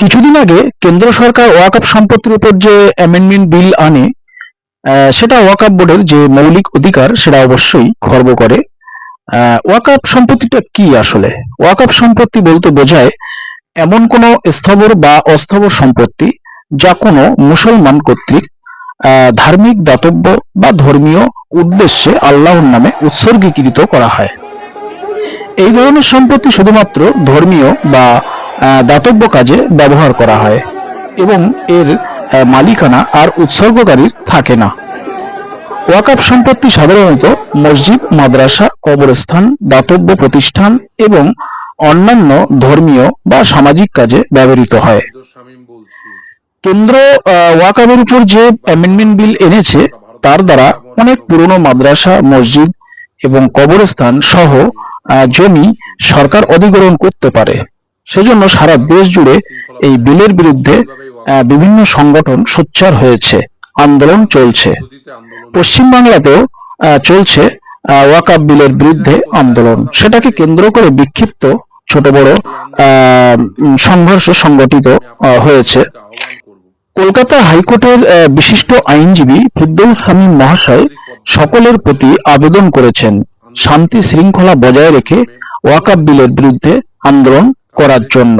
কিছুদিন আগে কেন্দ্র সরকার ওয়াকআপ সম্পত্তির উপর যে অ্যামেন্ডমেন্ট বিল আনে সেটা ওয়াকআপ বোর্ডের যে মৌলিক অধিকার, সেটা অবশ্যই খর্ব করে। ওয়াকআপ সম্পত্তিটা কি আসলে? ওয়াকআপ সম্পত্তি বলতে বোঝায় এমন কোনো স্থবর বা অস্থবর সম্পত্তি যা কোনো মুসলমান কর্তৃক ধার্মিক দাতব্য বা ধর্মীয় উদ্দেশ্যে আল্লাহর নামে উৎসর্গীকৃত করা হয়। এই ধরনের সম্পত্তি শুধুমাত্র ধর্মীয় বা দাতব্য কাজে ব্যবহার করা হয় এবং এর মালিকানা আর উৎসর্গকারীর থাকে না। ওয়াকআপ সম্পত্তি সাধারণত মসজিদ মাদ্রাসা কবরস্থান দাতব্য প্রতিষ্ঠান এবং অন্যান্য ধর্মীয় বা সামাজিক কাজে ব্যবহৃত হয়। কেন্দ্র আহ, ওয়াকআপের উপর যে অ্যামেন্ডমেন্ট বিল এনেছে তার দ্বারা অনেক পুরনো মাদ্রাসা মসজিদ এবং কবরস্থান সহ জমি সরকার অধিগ্রহণ করতে পারে। সেজন্য সারা দেশ জুড়ে এই বিলের বিরুদ্ধে বিভিন্ন সংগঠন সোচ্চার হয়েছে। আন্দোলন চলছে। পশ্চিমবাংলাতেও চলছে ওয়াকআপ বিলের বিরুদ্ধে আন্দোলন। সেটাকে কেন্দ্র করে বিক্ষিপ্ত ছোট বড় সংঘর্ষ সংগঠিত হয়েছে। কলকাতা হাইকোর্টের বিশিষ্ট আইনজীবী ফিরদৌস সামিম মহাশয় সকলের প্রতি আবেদন করেছেন, শান্তি শৃঙ্খলা বজায় রেখে ওয়াকআপ বিলের বিরুদ্ধে আন্দোলন করার জন্য।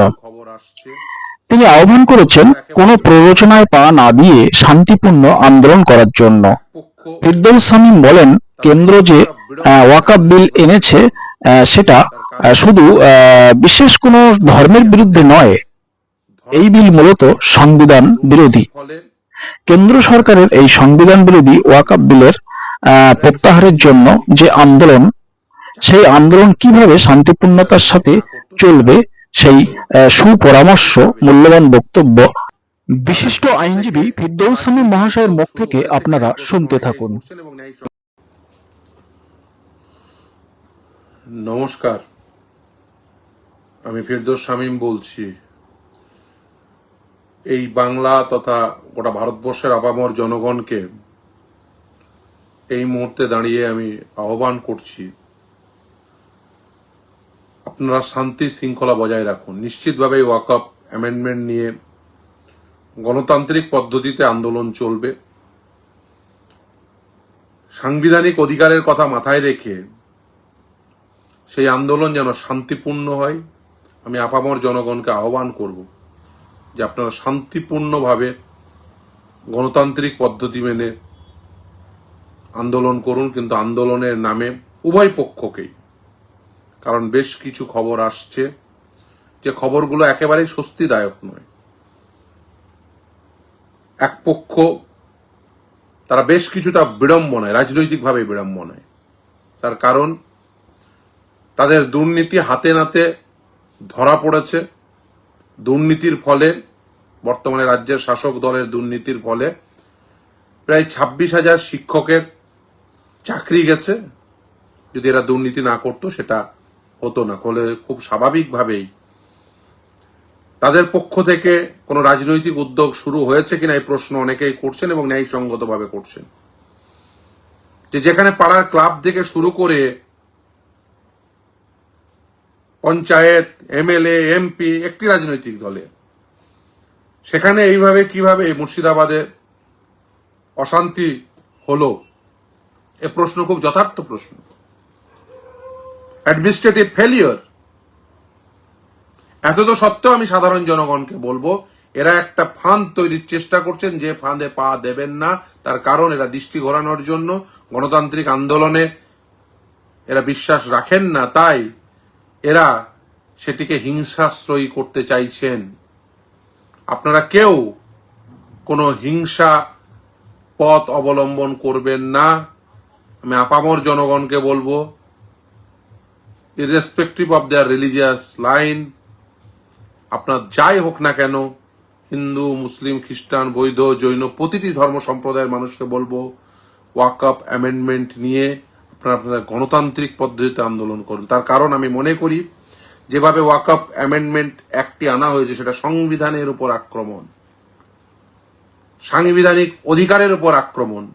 তিনি আহ্বান করেছেন কোনো প্ররোচনায় পা না দিয়ে শান্তিপূর্ণ আন্দোলন করার জন্য। পক্ষ ফিরদৌস শামীম বলেন কেন্দ্র যে ওয়াকআপ বিল এনেছে সেটা শুধু বিশেষ কোনো ধর্মের বিরুদ্ধে নয়। এই বিল মূলত সংবিধান বিরোধী। কেন্দ্র সরকারের এই সংবিধান বিরোধী ওয়াকআপ বিলের আহ, প্রত্যাহারের জন্য যে আন্দোলন সেই আন্দোলন কীভাবে শান্তিপূর্ণতার সাথে চলবে সেই আহ, সুপরামর্শ মূল্যবান বক্তব্য। বিশিষ্ট আইনজীবী ফিরদৌস শামীম মহাশয়ের মুখ থেকে আপনারা শুনতে থাকুন। নমস্কার। আমি ফিরদৌস শামীম বলছি। এই বাংলা তথা গোটা ভারতবর্ষের আপামর জনগণকে এই মুহূর্তে দাঁড়িয়ে আমি আহ্বান করছি আপনারা শান্তি শৃঙ্খলা বজায় রাখুন। নিশ্চিতভাবে ওয়াকআপ অ্যামেন্ডমেন্ট নিয়ে গণতান্ত্রিক পদ্ধতিতে আন্দোলন চলবে। সাংবিধানিক অধিকারের কথা মাথায় রেখে সেই আন্দোলন যেন শান্তিপূর্ণ হয়, আমি আপামর জনগণকে আহ্বান করব যে আপনারা শান্তিপূর্ণভাবে গণতান্ত্রিক পদ্ধতি মেনে আন্দোলন করুন, কিন্তু আন্দোলনের নামে উভয় পক্ষকেই কারণ বেশ কিছু খবর আসছে। যে খবরগুলো একেবারেই স্বস্তিদায়ক নয়। এক পক্ষ তারা বেশ কিছুটা বিড়ম্বনায়, রাজনৈতিকভাবে বিড়ম্বনায়। তার কারণ, তাদের দুর্নীতি হাতে নাতে ধরা পড়েছে। দুর্নীতির ফলে, বর্তমানে রাজ্যের শাসক দলের দুর্নীতির ফলে প্রায় ছাব্বিশ হাজার শিক্ষকের চাকরি গেছে। যদি এরা দুর্নীতি না করতো, সেটা হতো না, ফলে খুব স্বাভাবিকভাবেই তাদের পক্ষ থেকে কোনো রাজনৈতিক উদ্যোগ শুরু হয়েছে কিনা এই প্রশ্ন অনেকেই করছেন এবং ন্যায়সঙ্গতভাবে করছেন। যে যেখানে পাড়ার ক্লাব থেকে শুরু করে পঞ্চায়েত, এমএলএ, এমপি একটি রাজনৈতিক দলে, সেখানে এইভাবে কীভাবে মুর্শিদাবাদে অশান্তি হলো, এ প্রশ্ন খুব যথার্থ প্রশ্ন। অ্যাডমিনিস্ট্রেটিভ ফেলিওর এত তো সত্ত্বেও আমি সাধারণ জনগণকে বলব, এরা একটা ফাঁদ তৈরির চেষ্টা করছেন যে ফাঁদে পা দেবেন না, তার কারণ এরা দৃষ্টি ঘোরানোর জন্য, গণতান্ত্রিক আন্দোলনে এরা বিশ্বাস রাখেন না, তাই এরা সেটিকে হিংসাশ্রয়ী করতে চাইছেন। আপনারা কেউ কোনো হিংসা পথ অবলম্বন করবেন না। আমি আপামর জনগণকে বলব irrespective of their religious line আপনার যাই হোক না কেন, হিন্দু, মুসলিম, খ্রিস্টান বৈধ জৈন, প্রতিটি ধর্ম সম্প্রদায়ের মানুষকে বলব ওয়াকআপ অ্যামেন্ডমেন্ট নিয়ে আপনারা আপনাদের গণতান্ত্রিক পদ্ধতিতে আন্দোলন করুন। তার কারণ আমি মনে করি, যেভাবে ওয়াকআপ অ্যামেন্ডমেন্ট একটি আনা হয়েছে, সেটা সংবিধানের উপর আক্রমণ। সাংবিধানিক অধিকারের উপর আক্রমণ।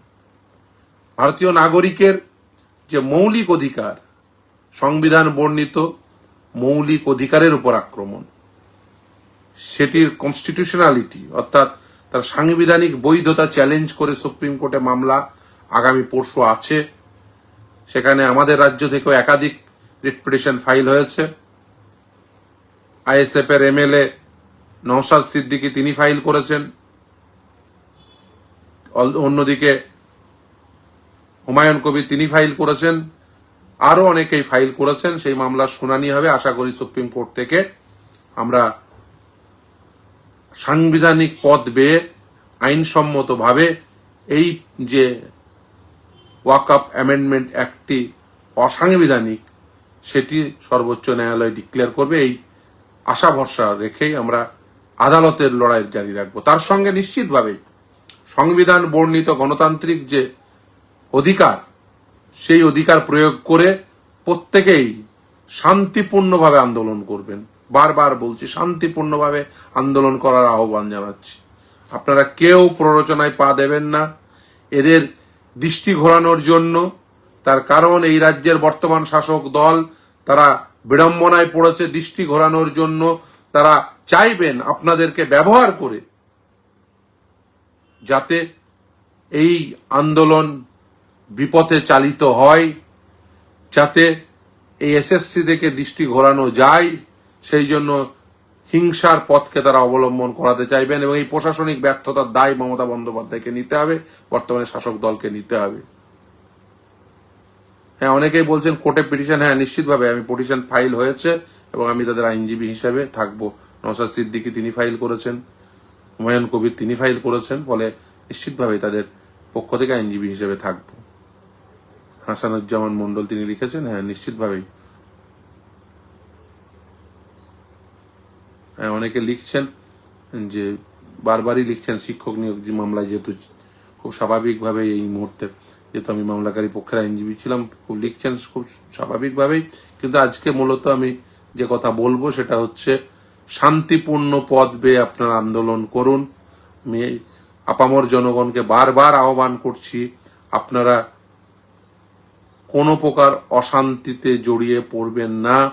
ভারতীয় নাগরিকের যে মৌলিক অধিকার সংবিধান বর্ণিত মৌলিক অধিকারের উপর আক্রমণ। সেটির কনস্টিটিউশনালিটি অর্থাৎ তার সাংবিধানিক বৈধতা চ্যালেঞ্জ করে সুপ্রিম কোর্টে মামলা আগামী পরশু আছে। সেখানে আমাদের রাজ্য থেকেও একাধিক রিট পিটিশন ফাইল হয়েছে। আইএসএফ এর এমএলএ নওশাদ সিদ্দিকী তিনি ফাইল করেছেন। অন্যদিকে হুমায়ুন কবির তিনি ফাইল করেছেন। আরও অনেকেই ফাইল করেছেন, সেই মামলার শুনানি হবে। আশা করি সুপ্রিম কোর্ট থেকে আমরা সাংবিধানিক পদ বেয়ে আইনসম্মতভাবে এই যে ওয়াকআপ অ্যামেন্ডমেন্ট অ্যাক্টটি অসাংবিধানিক, সেটি সর্বোচ্চ ন্যায়ালয় ডিক্লেয়ার করবে। এই আশা ভরসা রেখেই আমরা আদালতের লড়াই জারি রাখব। তার সঙ্গে নিশ্চিতভাবে সংবিধান বর্ণিত গণতান্ত্রিক যে অধিকার সেই অধিকার প্রয়োগ করে প্রত্যেকেই শান্তিপূর্ণভাবে আন্দোলন করবেন। বারবার বলছি, শান্তিপূর্ণভাবে আন্দোলন করার আহ্বান জানাচ্ছি। আপনারা কেউ প্ররোচনায় পা দেবেন না। এদের দৃষ্টি ঘোরানোর জন্য তার কারণ এই রাজ্যের বর্তমান শাসক দল তারা বিড়ম্বনায় পড়েছে দৃষ্টি ঘোরানোর জন্য। তারা চাইবেন আপনাদেরকে ব্যবহার করে যাতে এই আন্দোলন বিপথে চালিত হয়, যাতে এই এসএসসি থেকে দৃষ্টি ঘোরানো যায়, সেই জন্য হিংসার পথকে তারা অবলম্বন করাতে চাইবেন এবং এই প্রশাসনিক ব্যর্থতার দায় মমতা বন্দ্যোপাধ্যায়কে নিতে হবে, বর্তমানে শাসক দলকে নিতে হবে। হ্যাঁ অনেকেই বলছেন কোর্টে পিটিশন হ্যাঁ নিশ্চিতভাবে আমি পিটিশন ফাইল হয়েছে এবং আমি তাদের আইনজীবী হিসাবে থাকব। নসাদ সিদ্দিকী তিনি ফাইল করেছেন হুমায়ুন কবির তিনি ফাইল করেছেন, ফলে নিশ্চিতভাবে তাদের পক্ষ থেকে আইনজীবী হিসেবে থাকব। হাসানুজ্জামান মন্ডল তিনি লিখেছেন হ্যাঁ নিশ্চিতভাবেই। হ্যাঁ অনেকে লিখছেন যে, বারবারই লিখছেন শিক্ষক নিয়োগ মামলায় যেহেতু খুব স্বাভাবিকভাবে এই মুহূর্তে, যেহেতু আমি মামলাকারী পক্ষের আইনজীবী ছিলাম, খুব লিখছেন খুব স্বাভাবিকভাবেই। কিন্তু আজকে মূলত আমি যে কথা বলব সেটা হচ্ছে, শান্তিপূর্ণ পদ বেয়ে আপনার আন্দোলন করুন। আমি আপামর জনগণকে বারবার আহ্বান করছি, আপনারা কোনো প্রকার অশান্তিতে জড়িয়ে পড়বেন না,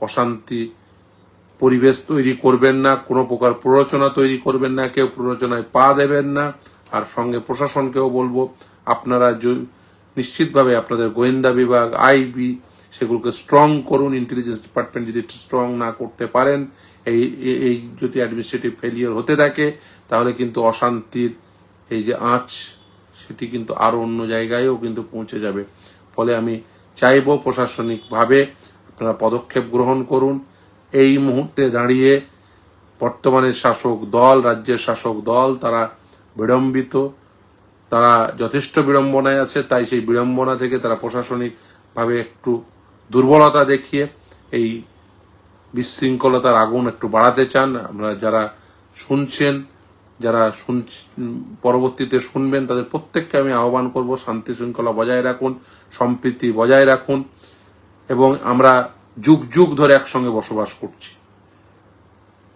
অশান্তি পরিবেশ তৈরি করবেন না, কোনো প্রকার প্ররোচনা তৈরি করবেন না, কেউ প্ররোচনায় পা দেবেন না। আর সঙ্গে প্রশাসনকেও বলব, আপনারা নিশ্চিতভাবে আপনাদের গোয়েন্দা বিভাগ, আইবি, সেগুলোকে স্ট্রং করুন ইন্টেলিজেন্স ডিপার্টমেন্ট যদি স্ট্রং না করতে পারেন, এই, এই- এই যদি অ্যাডমিনিস্ট্রেটিভ ফেলিয়ার হতে থাকে, তাহলে কিন্তু অশান্তির এই যে আঁচ, সেটি কিন্তু আরও অন্য জায়গায়ও কিন্তু পৌঁছে যাবে। ফলে আমি চাইব প্রশাসনিকভাবে আপনারা পদক্ষেপ গ্রহণ করুন। এই মুহূর্তে দাঁড়িয়ে বর্তমানে শাসক দল, রাজ্যের শাসক দল, তারা বিড়ম্বিত, তারা যথেষ্ট বিড়ম্বনায় আছে, তাই সেই বিড়ম্বনা থেকে তারা প্রশাসনিকভাবে একটু দুর্বলতা দেখিয়ে এই বিশৃঙ্খলতার আগুন একটু বাড়াতে চান। আমরা যারা শুনছেন যারা শুন পরবর্তীতে শুনবেন, তাদের প্রত্যেককে আমি আহ্বান করব, শান্তি শৃঙ্খলা বজায় রাখুন, সম্প্রীতি বজায় রাখুন, এবং আমরা যুগ যুগ ধরে একসঙ্গে বসবাস করছি।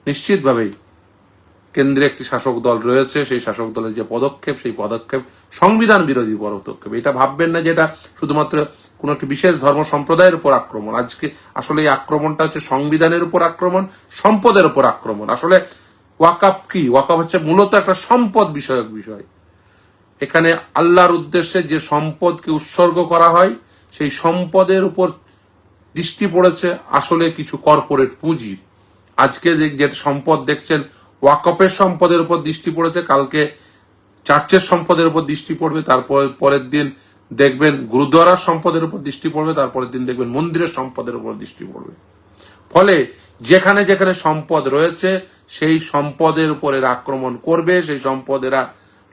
নিশ্চিতভাবেই কেন্দ্রে একটি শাসক দল রয়েছে, সেই শাসক দলের যে পদক্ষেপ, সেই পদক্ষেপ সংবিধান বিরোধী পদক্ষেপ। এটা ভাববেন না যে এটা শুধুমাত্র কোন একটি বিশেষ ধর্ম সম্প্রদায়ের উপর আক্রমণ। আজকে আসলে এই আক্রমণটা হচ্ছে সংবিধানের উপর আক্রমণ, সম্পদের উপর আক্রমণ। আসলে ওয়াকাপ কি? ওয়াকাপ হচ্ছে মূলত একটা সম্পদ বিষয়ক বিষয়। এখানে আল্লাহর উদ্দেশ্যে যে সম্পদকে উৎসর্গ করা হয়, সেই সম্পদের উপর দৃষ্টি পড়েছে আসলে কিছু কর্পোরেট পুঁজির আজকে যে সম্পদ দেখছেন ওয়াকপের সম্পদের উপর দৃষ্টি পড়েছে, কালকে চার্চের সম্পদের উপর দৃষ্টি পড়বে, তারপর পরের দিন দেখবেন গুরুদ্বারার সম্পদের উপর দৃষ্টি পড়বে, তারপরের দিন দেখবেন মন্দিরের সম্পদের উপর দৃষ্টি পড়বে। ফলে যেখানে যেখানে সম্পদ রয়েছে, সেই সম্পদের উপর এরা আক্রমণ করবে, সেই সম্পদ এরা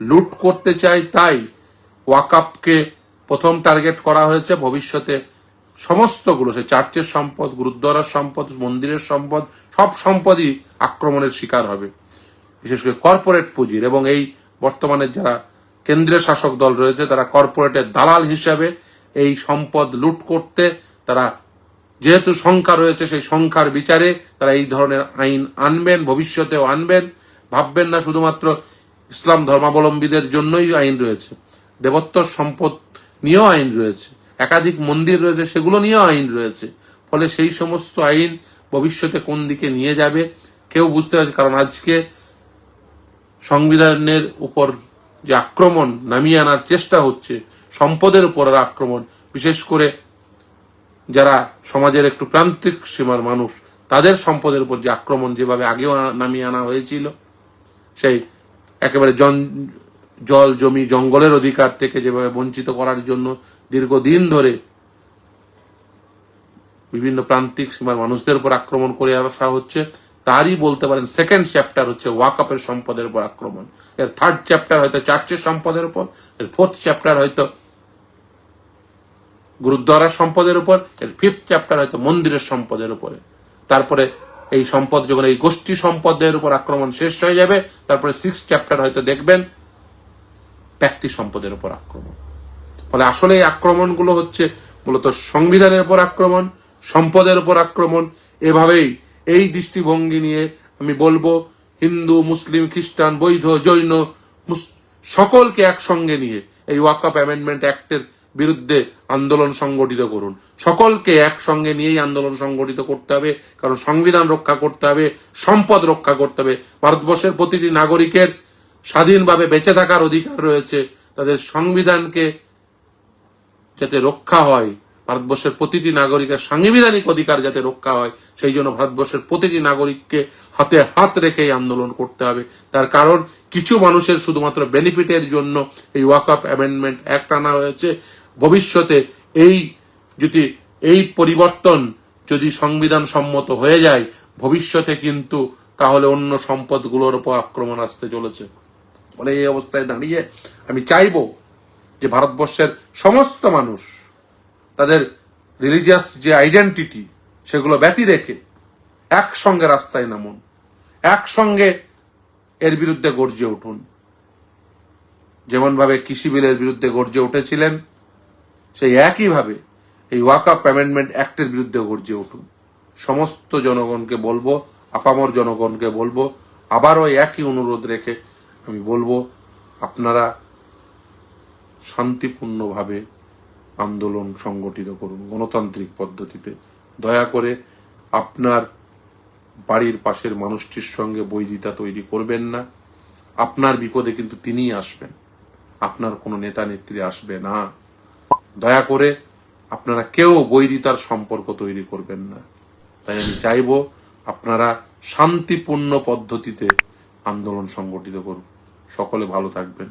লুট করতে চায়, তাই ওয়াকাপকে প্রথম টার্গেট করা হয়েছে। ভবিষ্যতে সমস্তগুলো, সে চার্চের সম্পদ, গুরুদ্বারার সম্পদ, মন্দিরের সম্পদ, সব সম্পদই আক্রমণের শিকার হবে। বিশেষ করে কর্পোরেট পুঁজির, এবং এই বর্তমানে যারা কেন্দ্রীয় শাসক দল রয়েছে, তারা কর্পোরেটের দালাল হিসাবে এই সম্পদ লুট করতে, তারা যেহেতু সংখ্যা রয়েছে, সেই সংখ্যার বিচারে তারা এই ধরনের আইন আনবেন, ভবিষ্যতেও আনবেন। ভাববেন না শুধুমাত্র ইসলাম ধর্মাবলম্বীদের জন্যই আইন রয়েছে দেবত্বর সম্পদ নিয়েও আইন রয়েছে, একাধিক মন্দির রয়েছে, সেগুলো নিয়েও আইন রয়েছে। ফলে সেই সমস্ত আইন ভবিষ্যতে কোন দিকে নিয়ে যাবে, কেউ বুঝতে পারছে কারণ আজকে সংবিধানের উপর যে আক্রমণ নামিয়ে আনার চেষ্টা হচ্ছে, সম্পদের উপর আক্রমণ, বিশেষ করে যারা সমাজের একটু প্রান্তিক সীমার মানুষ, তাদের সম্পদের উপর যে আক্রমণ যেভাবে আগেও নামিয়ে আনা হয়েছিল, সেই একেবারে জন, জল জমি জঙ্গলের অধিকার থেকে যেভাবে বঞ্চিত করার জন্য দীর্ঘদিন ধরে বিভিন্ন প্রান্তিক সীমার মানুষদের উপর আক্রমণ করে আসা হচ্ছে, তারই বলতে পারেন সেকেন্ড চ্যাপ্টার হচ্ছে ওয়াকআপের সম্পদের উপর আক্রমণ। এর থার্ড চ্যাপ্টার হয়তো চার্চের সম্পদের উপর, এর ফোর্থ চ্যাপ্টার হয়তো গুরুদ্বারার সম্পদের উপর, এর ফিফথ চ্যাপ্টার হয়তো মন্দিরের সম্পদের উপরে। তারপরে এই সম্পদ যখন, এই গোষ্ঠী সম্পদের উপর আক্রমণ শেষ হয়ে যাবে, তারপরে সিক্স চ্যাপ্টার হয়তো দেখবেন, ব্যক্তি সম্পদের উপর আক্রমণ। ফলে আসলে এই আক্রমণগুলো হচ্ছে মূলত সংবিধানের উপর আক্রমণ, সম্পদের উপর আক্রমণ। এভাবেই এই দৃষ্টিভঙ্গি নিয়ে আমি বলব, হিন্দু, মুসলিম, খ্রিস্টান বৈধ জৈন সকলকে একসঙ্গে নিয়ে এই ওয়াকআপ অ্যামেন্ডমেন্ট অ্যাক্টের বিরুদ্ধে আন্দোলন সংগঠিত করুন। সকলকে একসঙ্গে নিয়েই আন্দোলন সংগঠিত করতে হবে, কারণ সংবিধান রক্ষা করতে হবে, সম্পদ রক্ষা করতে হবে। ভারতবর্ষের প্রতিটি নাগরিকের স্বাধীনভাবে বেঁচে থাকার অধিকার রয়েছে। তাদের সংবিধানকে যাতে রক্ষা হয়, ভারতবর্ষের প্রতিটি নাগরিকের সাংবিধানিক অধিকার যাতে রক্ষা হয়, সেই জন্য ভারতবর্ষের প্রতিটি নাগরিককে হাতে হাত রেখে আন্দোলন করতে হবে। তার কারণ, কিছু মানুষের শুধুমাত্র বেনিফিটের জন্য এই ওয়াকআপ অ্যামেন্ডমেন্ট অ্যাক্ট আনা হয়েছে। ভবিষ্যতে এই যদি এই পরিবর্তন যদি সংবিধান সম্মত হয়ে যায়, ভবিষ্যতে কিন্তু তাহলে অন্য সম্পদগুলোর উপর আক্রমণ আসতে চলেছে। ফলে এই অবস্থায় দাঁড়িয়ে আমি চাইব যে ভারতবর্ষের সমস্ত মানুষ তাদের রিলিজিয়াস যে আইডেন্টিটি সেগুলো ব্যতি রেখে একসঙ্গে রাস্তায় নামুন, একসঙ্গে এর বিরুদ্ধে গর্জে উঠুন। যেমনভাবে কৃষি বিলের বিরুদ্ধে গর্জে উঠেছিলেন সেই একইভাবে এই ওয়াকআপ অ্যামেন্ডমেন্ট অ্যাক্টের বিরুদ্ধে গর্জে উঠুন। সমস্ত জনগণকে বলব, আপামর জনগণকে বলব, আবারও একই অনুরোধ রেখে আমি বলব, আপনারা শান্তিপূর্ণভাবে আন্দোলন সংগঠিত করুন গণতান্ত্রিক পদ্ধতিতে। দয়া করে আপনার বাড়ির পাশের মানুষটির সঙ্গে বৈধিতা তৈরি করবেন না। আপনার বিপদে কিন্তু তিনিই আসবেন। আপনার কোনো নেতা নেত্রী আসবে না। দয়া করে আপনারা কেউ বৈরিতার সম্পর্ক তৈরি করবেন না। তাই আমি চাইব আপনারা শান্তিপূর্ণ পদ্ধতিতে আন্দোলন সংগঠিত করুন। সকলে ভালো থাকবেন।